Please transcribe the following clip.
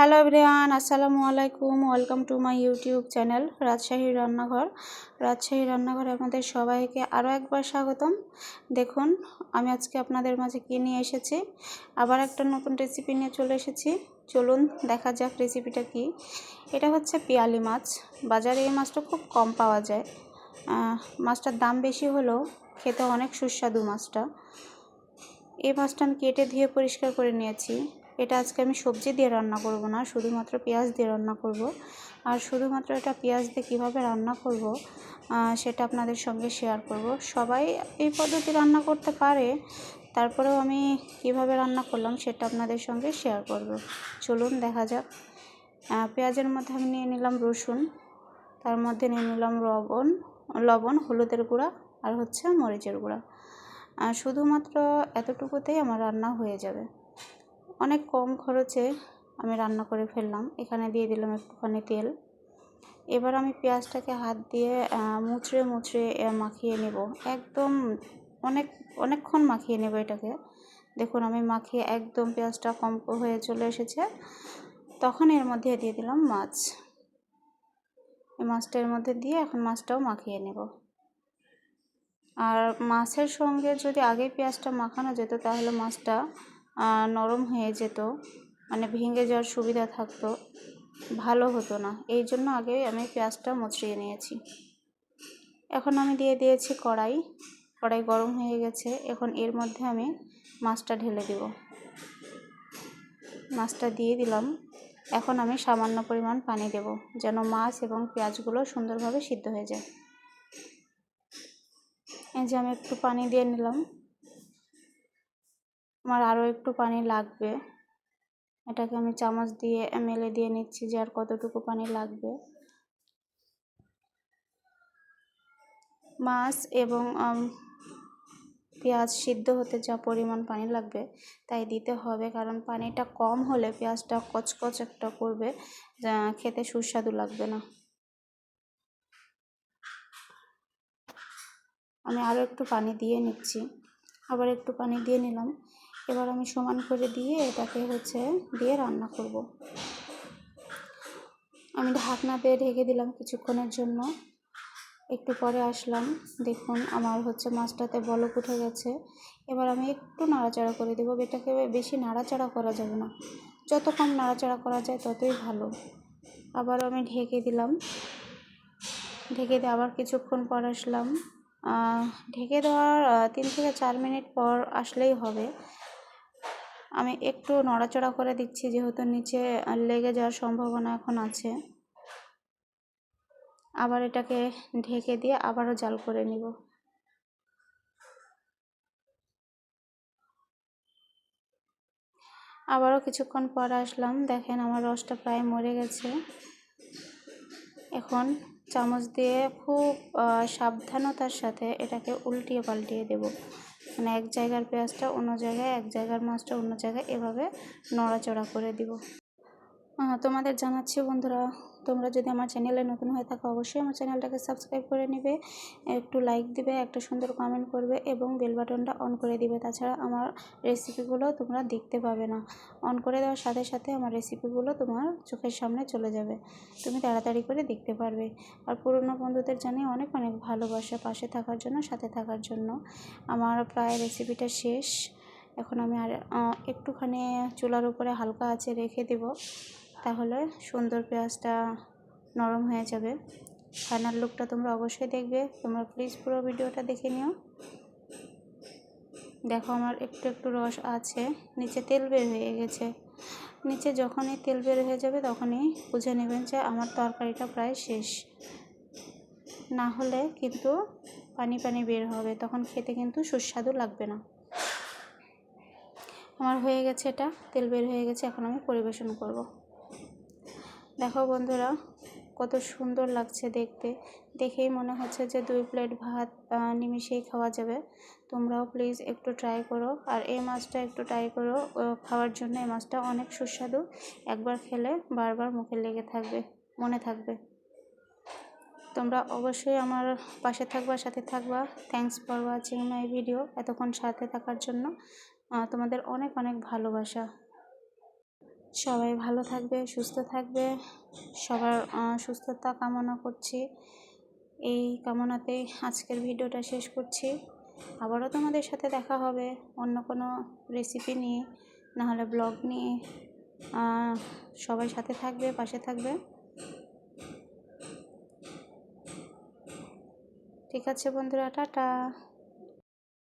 Hello everyone, আসসালামু আলাইকুম। Welcome to my YouTube channel, Rajshahi Rannaghor. Rajshahi রান্নাঘরে আপনাদের সবাইকে আরও একবার স্বাগতম। দেখুন, আমি আজকে আপনাদের মাঝে কী নিয়ে এসেছি। আবার একটা নতুন রেসিপি নিয়ে চলে এসেছি। চলুন দেখা যাক রেসিপিটা কি। এটা হচ্ছে পিয়ালি মাছ। বাজারে এই মাছটা খুব কম পাওয়া যায়। মাছটার দাম বেশি হলেও খেতে অনেক সুস্বাদু মাছটা। এই মাছটা আমি কেটে ধুয়ে পরিষ্কার করে নিয়েছি। এটা আজকে আমি সবজি দিয়ে রান্না করব না, শুধুমাত্র পেঁয়াজ দিয়ে রান্না করব। আর শুধুমাত্র এটা পেঁয়াজ দিয়ে কীভাবে রান্না করব সেটা আপনাদের সঙ্গে শেয়ার করব। সবাই এই পদ্ধতি রান্না করতে পারে, তারপরেও আমি কীভাবে রান্না করলাম সেটা আপনাদের সঙ্গে শেয়ার করব। চলুন, দেখা যাক। পেঁয়াজের মধ্যে আমি নিয়ে নিলাম রসুন, তার মধ্যে নিয়ে নিলাম লবণ লবণ, হলুদের গুঁড়া আর হচ্ছে মরিচের গুঁড়া। শুধুমাত্র এতটুকুতেই আমার রান্না হয়ে যাবে। অনেক কম খরচে আমি রান্না করে ফেললাম। এখানে দিয়ে দিলাম একটুখানি তেল। এবার আমি পেঁয়াজটাকে হাত দিয়ে মুচড়ে মুচড়ে মাখিয়ে নেব। একদম অনেক, অনেকক্ষণ মাখিয়ে নেব এটাকে। দেখুন, আমি মাখিয়ে একদম পেঁয়াজটা কম হয়ে চলে এসেছে। তখন এর মধ্যে দিয়ে দিলাম মাছ। এই মাছটা এর মধ্যে দিয়ে এখন মাছটাও মাখিয়ে নেব। আর মাছের সঙ্গে যদি আগে পেঁয়াজটা মাখানো যেত, তাহলে মাছটা নরম হয়ে যেত মানে ভেঙে যাওয়ার সুবিধা থাকতো, ভালো হতো না। এই জন্য আগে আমি পেঁয়াজটা মুচড়িয়ে নিয়েছি। এখন আমি দিয়ে দিয়েছি কড়াই। কড়াই গরম হয়ে গেছে। এখন এর মধ্যে আমি মাছটা ঢেলে দেব। মাছটা দিয়ে দিলাম। এখন আমি সামান্য পরিমাণ পানি দেব, যেন মাছ এবং পেঁয়াজগুলো সুন্দরভাবে সিদ্ধ হয়ে যায়। এই যে আমি একটু পানি দিয়ে নিলাম। আমার আরও একটু পানি লাগবে। এটাকে আমি চামচ দিয়ে মেলে দিয়ে নিচ্ছি যে আর কতটুকু পানি লাগবে। মাছ এবং পেঁয়াজ সিদ্ধ হতে যা পরিমাণ পানি লাগবে তাই দিতে হবে। কারণ পানিটা কম হলে পেঁয়াজটা কচকচ একটা করবে খেতে সুস্বাদু লাগবে না। আমি আরও একটু পানি দিয়ে নিচ্ছি। আবার একটু পানি দিয়ে নিলাম। এবার আমি সমান করে দিয়ে এটাকে হচ্ছে দিয়ে রান্না করব। আমি ঢাকনা দিয়ে ঢেকে দিলাম কিছুক্ষণের জন্য। একটু পরে আসলাম। দেখুন আমার হচ্ছে মাছটাতে বলক উঠে গেছে। এবার আমি একটু নাড়াচাড়া করে দেবো। এটাকে বেশি নাড়াচাড়া করা যাবে না। যত কম নাড়াচাড়া করা যায় ততই ভালো। আবার আমি ঢেকে দিলাম। ঢেকে দিয়ে আবার কিছুক্ষণ পর আসলাম। ঢেকে দেওয়ার তিন থেকে চার মিনিট পর আসলেই হবে। আমি একটু নড়াচড়া করে দিচ্ছি, যেহেতু নিচে লেগে যাওয়ার সম্ভাবনা এখন আছে। আবার এটাকে ঢেকে দিয়ে আবারও জাল করে নিব। আবারও কিছুক্ষণ পর আসলাম। দেখেন আমার রসটা প্রায় মরে গেছে। এখন চামচ দিয়ে খুব সাবধানতার সাথে এটাকে উল্টিয়ে পাল্টিয়ে দেব। মানে এক জায়গার পেঁয়াজটা অন্য জায়গায়, এক জায়গার মাছটা অন্য জায়গায় এভাবে নড়াচড়া করে দিব। তোমাদের জানাচ্ছি বন্ধুরা তোমরা যদি আমার চ্যানেলে নতুন হয়ে থাকো, অবশ্যই আমার চ্যানেলটাকে সাবস্ক্রাইব করে নেবে, একটু লাইক দিবে, একটা সুন্দর কমেন্ট করবে এবং বেল বাটনটা অন করে দিবে। তাছাড়া আমার রেসিপিগুলো তোমরা দেখতে পাবে না। অন করে দেওয়ার সাথে সাথে আমার রেসিপিগুলো তোমার চোখের সামনে চলে যাবে। তুমি তাড়াতাড়ি করে দেখতে পারবে। আর পুরনো বন্ধুদের জানি অনেক অনেক ভালোবাসা পাশে থাকার জন্য, সাথে থাকার জন্য। আমার প্রায় রেসিপিটা শেষ। এখন আমি আর একটুখানি চুলার উপরে হালকা আছে রেখে দেব। তাহলে সুন্দর পেঁয়াজটা নরম হয়ে যাবে। ফাইনাল লুকটা তোমরা অবশ্যই দেখবে। তোমরা প্লিজ পুরো ভিডিওটা দেখে নিও। দেখো আমার একটু একটু রস আছে। নিচে তেল বের হয়ে গেছে। নিচে যখনই তেল বের হয়ে যাবে তখনই বুঝে নেবেন যে আমার তরকারিটা প্রায় শেষ। না হলে কিন্তু পানি পানি বের হবে। তখন খেতে কিন্তু সুস্বাদু লাগবে না। আমার হয়ে গেছে এটা। তেল বের হয়ে গেছে। এখন আমি পরিবেশন করব। দেখো বন্ধুরা, কত সুন্দর লাগছে দেখতে। দেখেই মনে হচ্ছে যে দুই প্লেট ভাত নিমিশেই খাওয়া যাবে। তোমরাও প্লিজ একটু ট্রাই করো। আর এই মাছটা একটু ট্রাই করো খাওয়ার জন্য। এই মাছটা অনেক সুস্বাদু। একবার খেলে বারবার মুখে লেগে থাকবে, মনে থাকবে। তোমরা অবশ্যই আমার পাশে থাকবা, সাথে থাকবা। Thanks for watching my video এতক্ষণ সাথে থাকার জন্য তোমাদের অনেক অনেক ভালোবাসা। সবাই ভালো থাকবে, সুস্থ থাকবে। সবার সুস্থতা কামনা করছি। এই কামনাতেই আজকের ভিডিওটা শেষ করছি। আবারও তোমাদের সাথে দেখা হবে অন্য কোনো রেসিপি নিয়ে নাহলে ব্লগ নিয়ে। সবাই সাথে থাকবে, পাশে থাকবে। ঠিক আছে বন্ধুরা, টাটা।